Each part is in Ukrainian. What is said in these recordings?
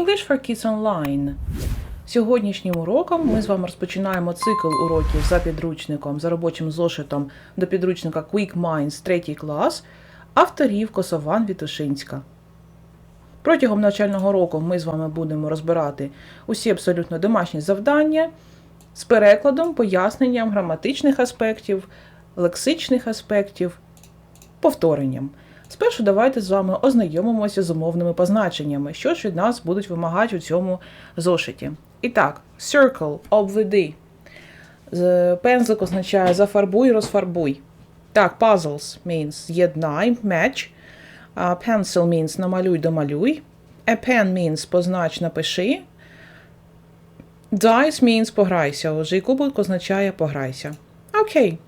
English for Kids Online. Сьогоднішнім уроком ми з вами розпочинаємо цикл уроків за підручником, за робочим зошитом до підручника Quick Minds 3 клас авторів Косован Вітушинська. Протягом навчального року ми з вами будемо розбирати усі абсолютно домашні завдання з перекладом, поясненням граматичних аспектів, лексичних аспектів, повторенням. Спершу давайте з вами ознайомимося з умовними позначеннями, що ж від нас будуть вимагати у цьому зошиті. І так, circle обведи. Пензлик означає зафарбуй, розфарбуй. Так, puzzles means з'єднай, match. А pencil means намалюй, домалюй. A pen means познач, напиши. Dice means пограйся. Отже, і кубик означає пограйся. Окей.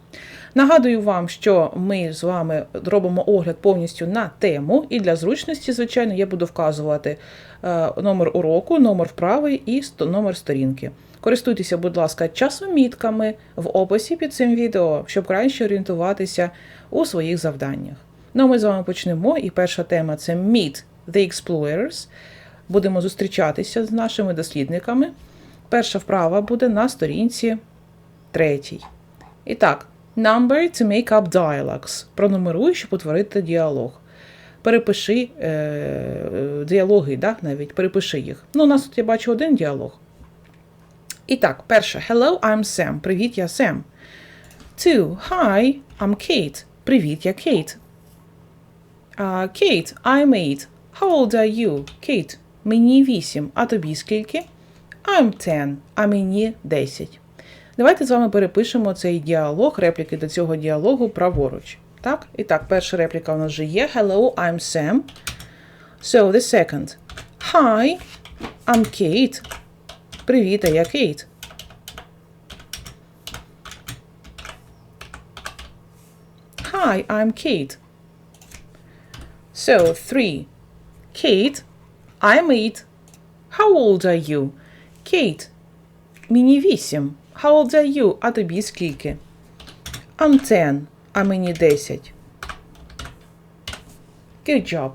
Нагадую вам, що ми з вами робимо огляд повністю на тему, і для зручності, звичайно, я буду вказувати е, номер уроку, номер вправи і номер сторінки. Користуйтеся, будь ласка, часомітками в описі під цим відео, щоб краще орієнтуватися у своїх завданнях. Ну, а ми з вами почнемо. І перша тема це Meet the Explorers. Будемо зустрічатися з нашими дослідниками. Перша вправа буде на сторінці третій. І так, number to make up dialogues. Пронумеруй, щоб утворити діалог. Перепиши е, е, діалоги, да, навіть перепиши їх. Ну, у нас тут я бачу один діалог. І так, перше. Hello, I'm Sam. Привіт, я Сем. Two. Hi, I'm Kate. Привіт, я Кейт. Uh, I'm eight. How old are you? Kate, мені вісім. А тобі скільки? I'm ten. А мені десять. Давайте з вами перепишемо цей діалог, репліки до цього діалогу праворуч. Так? І так, перша репліка у нас вже є. Hello, I'm Sam. So, the second. Hi, I'm Kate. Привіт, а я Кейт. Hi, I'm Kate. So, three. Kate, I'm eight. How old are you? Kate, мені вісім. How old are you? А тобі скільки? I'm ten. А мені десять. Good job.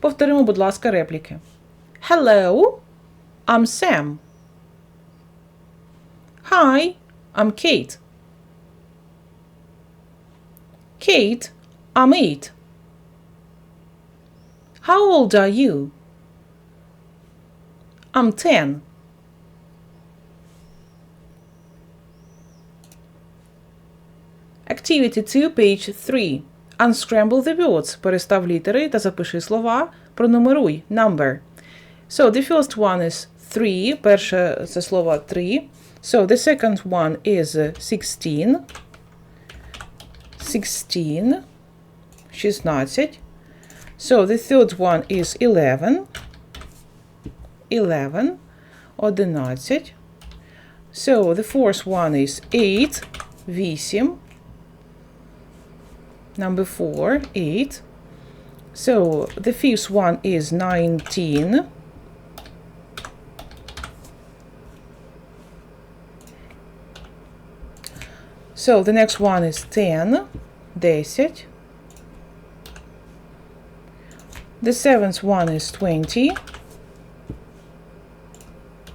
Повторимо, будь ласка, репліки. Hello, I'm Sam. Hi, I'm Kate. Kate, I'm eight. How old are you? I'm ten. Activity 2, page 3. Unscramble the words. Перестав літери та запиши слова. Пронумеруй. Number. So, the first one is 3. Перше це слово 3. So, the second one is uh, 16. 16. 16. So, the third one is 11. 11. 11. So, the fourth one is 8. 8. Number 4, 8. So, the fifth one is 19. So, the next one is 10. 10. The seventh one is 20.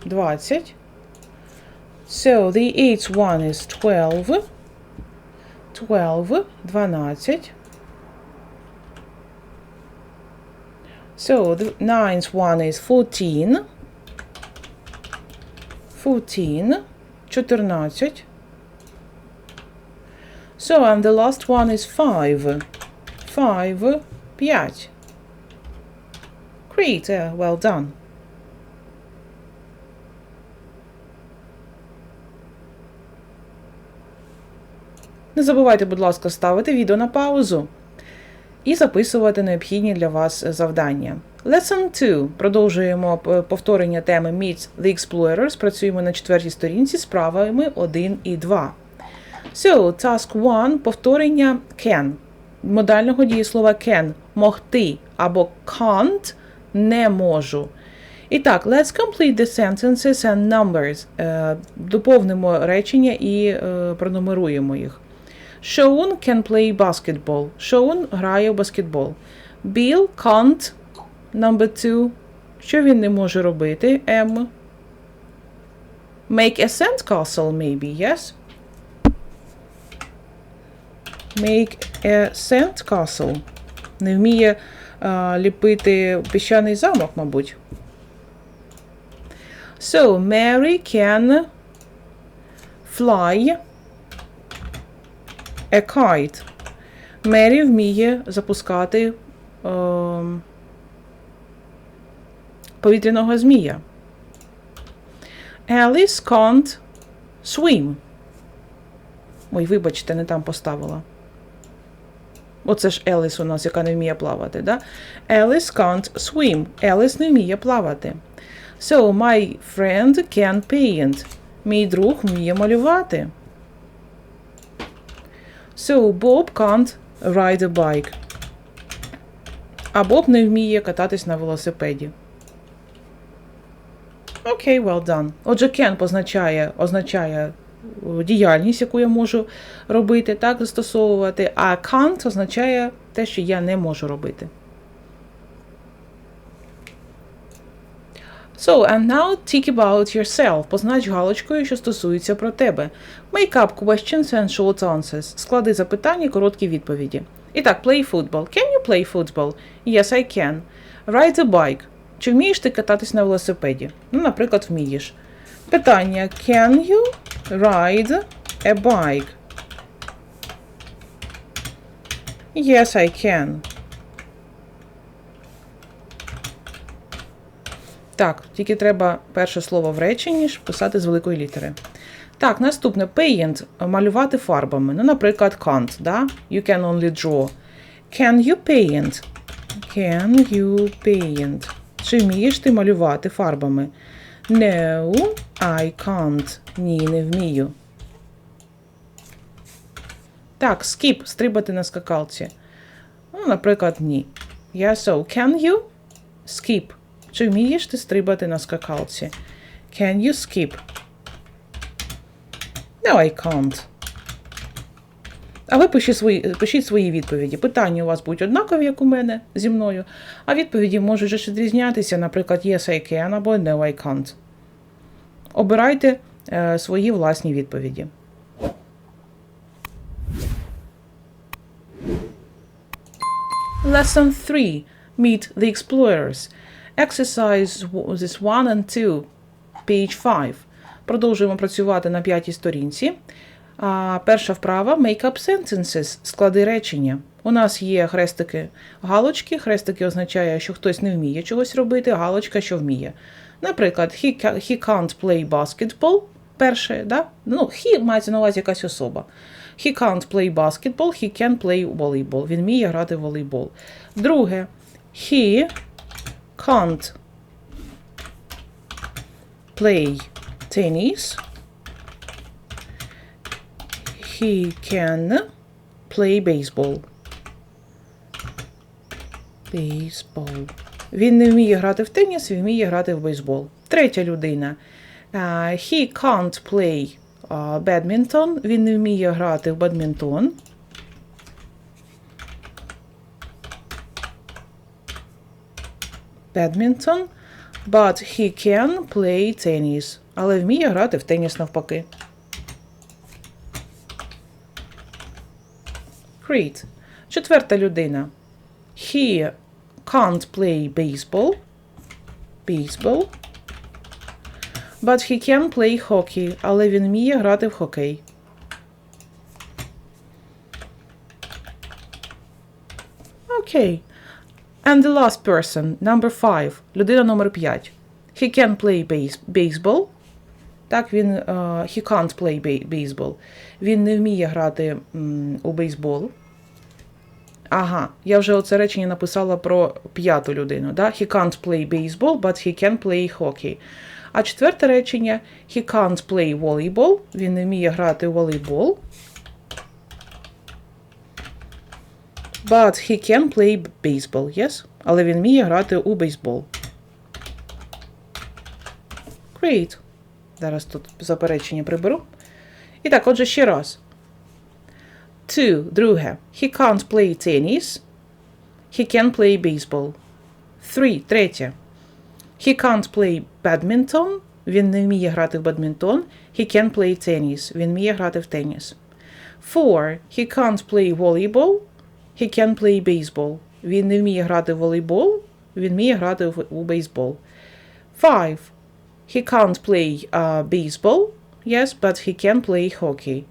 20. So, the eighth one is 12. 12, 12. So, the ninth one is 14. 14. 14. So, and the last one is 5. 5, 5. Great, uh, well done. Не забувайте, будь ласка, ставити відео на паузу і записувати необхідні для вас завдання. Lesson 2. Продовжуємо е, повторення теми Meet the Explorers. Працюємо на четвертій сторінці з правами 1 і 2. So, task 1. Повторення can. Модального дієслова can могти або can't не можу. І так, let's complete the sentences and numbers. Е, Доповнимо речення і е, пронумеруємо їх. Sean can play basketball. Sean грає в баскетбол. Bill can't. Number two. Що він не може робити? М. Make a sandcastle, maybe, yes? Make a sandcastle. Не вміє а, ліпити піщаний замок, мабуть. So, Mary can fly a kite. Мері вміє запускати ем, повітряного змія. Alice can't swim. Ой, вибачте, не там поставила. Оце ж Еліс у нас, яка не вміє плавати, да? Alice can't swim. Еліс не вміє плавати. So, my friend can paint. Мій друг вміє малювати. So, Bob can't ride a bike. А Боб не вміє кататись на велосипеді. Окей, okay, well done. Отже, can позначає, означає діяльність, яку я можу робити, так, застосовувати, а can't означає те, що я не можу робити. So, and now think about yourself. Познач галочкою, що стосується про тебе. Make up questions and short answers. Склади запитання і короткі відповіді. І так, play football. Can you play football? Yes, I can. Ride a bike. Чи вмієш ти кататись на велосипеді? Ну, наприклад, вмієш. Питання: Can you ride a bike? Yes, I can. Так, тільки треба перше слово в реченні писати з великої літери. Так, наступне paint малювати фарбами. Ну, наприклад, can't, да? You can only draw. Can you paint? Can you paint? Чи вмієш ти малювати фарбами? No, I can't. Ні, не вмію. Так, skip, стрибати на скакалці. Ну, наприклад, ні. Yeah, so, can you skip? Чи вмієш ти стрибати на скакалці? Can you skip? No, I can't. А ви пишіть свої, пишіть свої відповіді. Питання у вас будуть однакові, як у мене зі мною, а відповіді можуть же відрізнятися, наприклад, yes, I can або no, I can't. Обирайте е, свої власні відповіді. Lesson 3. Meet the Explorers. Exercise this 1 and 2, page 5. Продовжуємо працювати на п'ятій сторінці. А, Перша вправа make up sentences, склади речення. У нас є хрестики галочки. Хрестики означає, що хтось не вміє чогось робити, галочка, що вміє. Наприклад, he, he can't play basketball. Перше, да? ну, he мається на увазі якась особа. He can't play basketball, he can play volleyball. Він вміє грати в волейбол. Друге, he can't play tennis. He can play baseball. Baseball. Він не вміє грати в теніс, він вміє грати в бейсбол. Третя людина. Uh, he can't play uh, badminton. Він не вміє грати в бадмінтон. Badminton. But he can play tennis. Але вміє грати в теніс навпаки. Great. Четверта людина. He can't play baseball. Baseball. But he can play hockey. Але він вміє грати в хокей. Окей. Okay. And the last person, number five. Людина номер 5. He can play base baseball. Так, він. Uh, he can't play baseball. Він не вміє грати м, у бейсбол. Ага, я вже оце речення написала про п'яту людину. Да? He can't play baseball, but he can play hockey. А четверте речення he can't play volleyball. Він не вміє грати у волейбол. But he can play baseball, yes? Але він вміє грати у бейсбол. Great. Зараз тут заперечення приберу. І так, отже, ще раз. Two. Друге. He can't play tennis. He can play baseball. Three. Третє. He can't play badminton. Він не вміє грати в бадмінтон. He can play tennis. Він вміє грати в теніс. Four. He can't play volleyball. He can play baseball. Він не вміє грати в волейбол. Він вміє грати в, у бейсбол. Five. He can't play uh, baseball. Yes, but he can play hockey.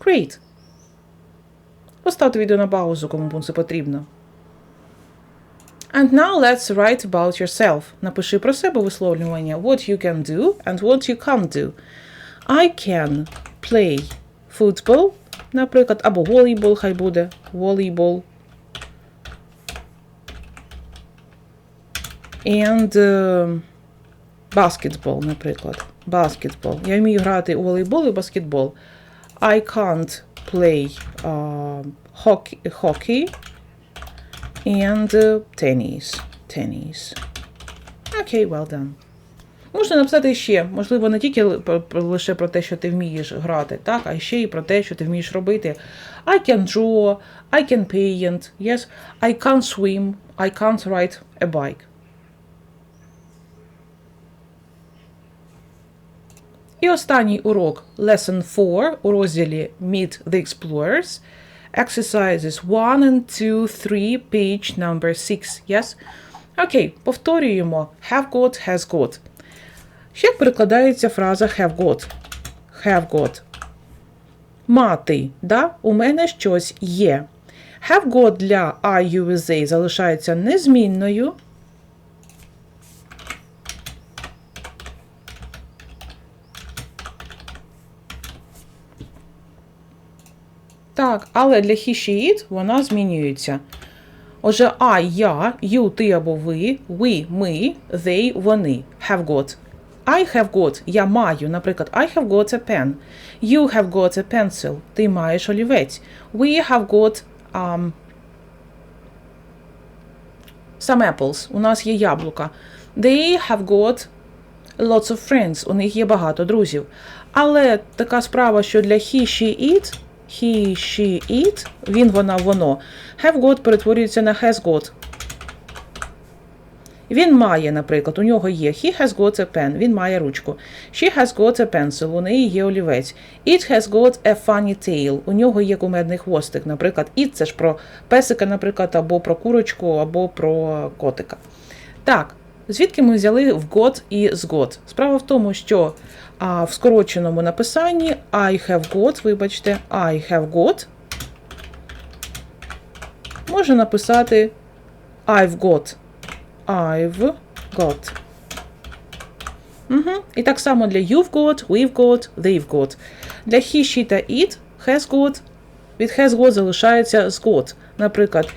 Great. Поставте відео на паузу, кому це потрібно. And now let's write about yourself. Напиши про себе висловлювання what you can do and what you can't do. I can play football, Наприклад, або волейбол, хай буде. Волейбол. And uh, basketball, наприклад. Basketball. Я вмію грати у волейбол і баскетбол. I can't play uh, hockey, hockey and uh, tennis. Tennis. Окей, okay, well done. Можна написати ще, можливо, не тільки лише про те, що ти вмієш грати, так, а ще й про те, що ти вмієш робити. I can draw, I can paint, yes, I can't swim, I can't ride a bike. І останній урок Lesson 4 у розділі Meet the Explorers. Exercises 1 and 2, 3, page number 6. Yes? Окей, повторюємо. Have got, has got. Ще перекладається фраза have got. Have got. Мати. Да? У мене щось є. Have got для I USA залишається незмінною. Так, але для he, she, it вона змінюється. Отже, I, я, you, ти або ви, we, ми, they, вони. Have got. I have got. Я маю. Наприклад, I have got a pen. You have got a pencil. Ти маєш олівець. We have got um, some apples. У нас є яблука. They have got lots of friends. У них є багато друзів. Але така справа, що для he, she, it he, she, it, він, вона, воно. Have got перетворюється на has got. Він має, наприклад, у нього є he has got a pen, він має ручку. She has got a pencil, у неї є олівець. It has got a funny tail, у нього є кумедний хвостик. Наприклад, it це ж про песика, наприклад, або про курочку, або про котика. Так, звідки ми взяли в got і з got? Справа в тому, що а в скороченому написанні I have got, вибачте, I have got. Може написати I've got. I've got. Угу. І так само для you've got, we've got, they've got. Для he, she та it has got. Від has got залишається з got. Наприклад,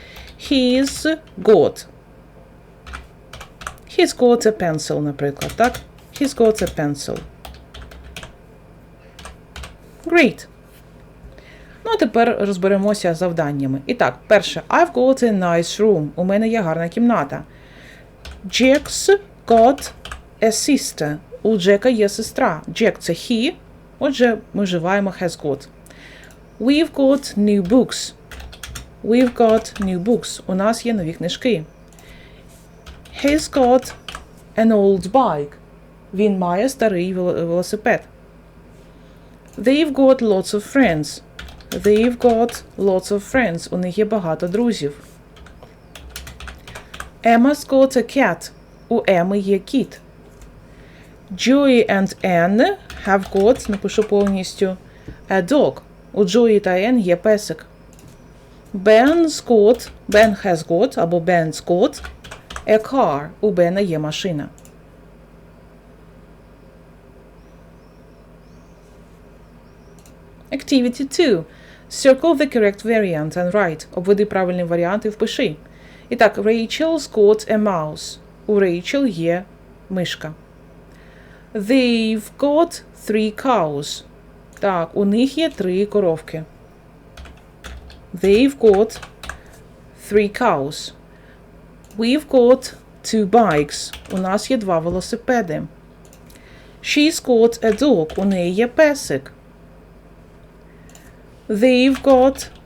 he's got. He's got a pencil, наприклад, так? He's got a pencil. Great. Ну, а тепер розберемося завданнями. І так, перше, I've got a nice room. У мене є гарна кімната. Jack's got a sister. У Джека є сестра. Jack – це he. Отже, ми вживаємо has got. We've got new books. We've got new books. У нас є нові книжки. He's got an old bike. Він має старий велосипед. They've got lots of friends. They've got lots of friends. У них є багато друзів. Emma's got a cat. У Еми є кіт. Joey and Anne have got, напишу повністю, a dog. У Джої та Енн є песик. Ben's got, Ben has got, або Ben's got, a car. У Бена є машина. Activity 2. Circle the correct variant and write. Обведи правильний варіант і впиши. І так, Rachel's got a mouse. У Rachel є мишка. They've got three cows. Так, у них є три коровки. They've got three cows. We've got two bikes. У нас є два велосипеди. She's got a dog. У неї є песик. They've got uh,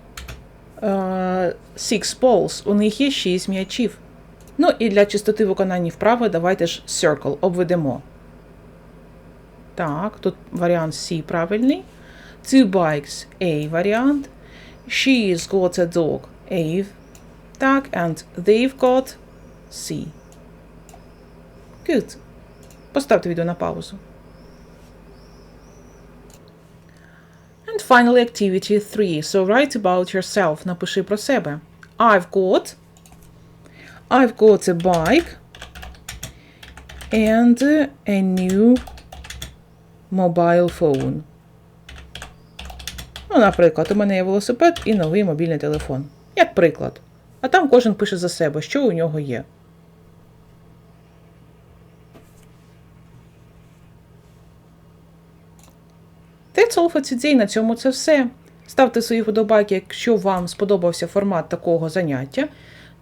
six balls. У них є шість м'ячів. Ну і для чистоти виконання вправи давайте ж circle обведемо. Так, тут варіант C правильний. Two bikes A варіант. She's got a dog A. Так, and they've got C. Good. Поставте відео на паузу. And finally, activity 3. So write about yourself. Напиши про себе. I've got. I've got a bike and a new mobile phone. Ну, наприклад, у мене є велосипед і новий мобільний телефон. Як приклад. А там кожен пише за себе, що у нього є. That's all for today. На цьому це все. Ставте свої вподобайки, якщо вам сподобався формат такого заняття.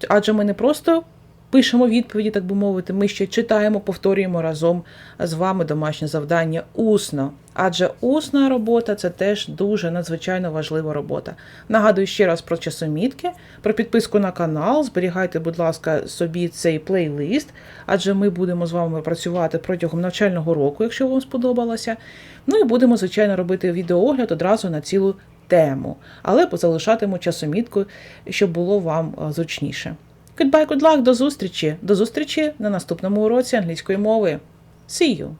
Адже ми не просто пишемо відповіді, так би мовити, ми ще читаємо, повторюємо разом з вами домашнє завдання усно. Адже усна робота це теж дуже надзвичайно важлива робота. Нагадую ще раз про часомітки, про підписку на канал. Зберігайте, будь ласка, собі цей плейлист, адже ми будемо з вами працювати протягом навчального року, якщо вам сподобалося. Ну і будемо, звичайно, робити відеоогляд одразу на цілу тему, але позалишатиму часомітку, щоб було вам е, зручніше. Goodbye, good luck, до зустрічі! До зустрічі на наступному уроці англійської мови. See you!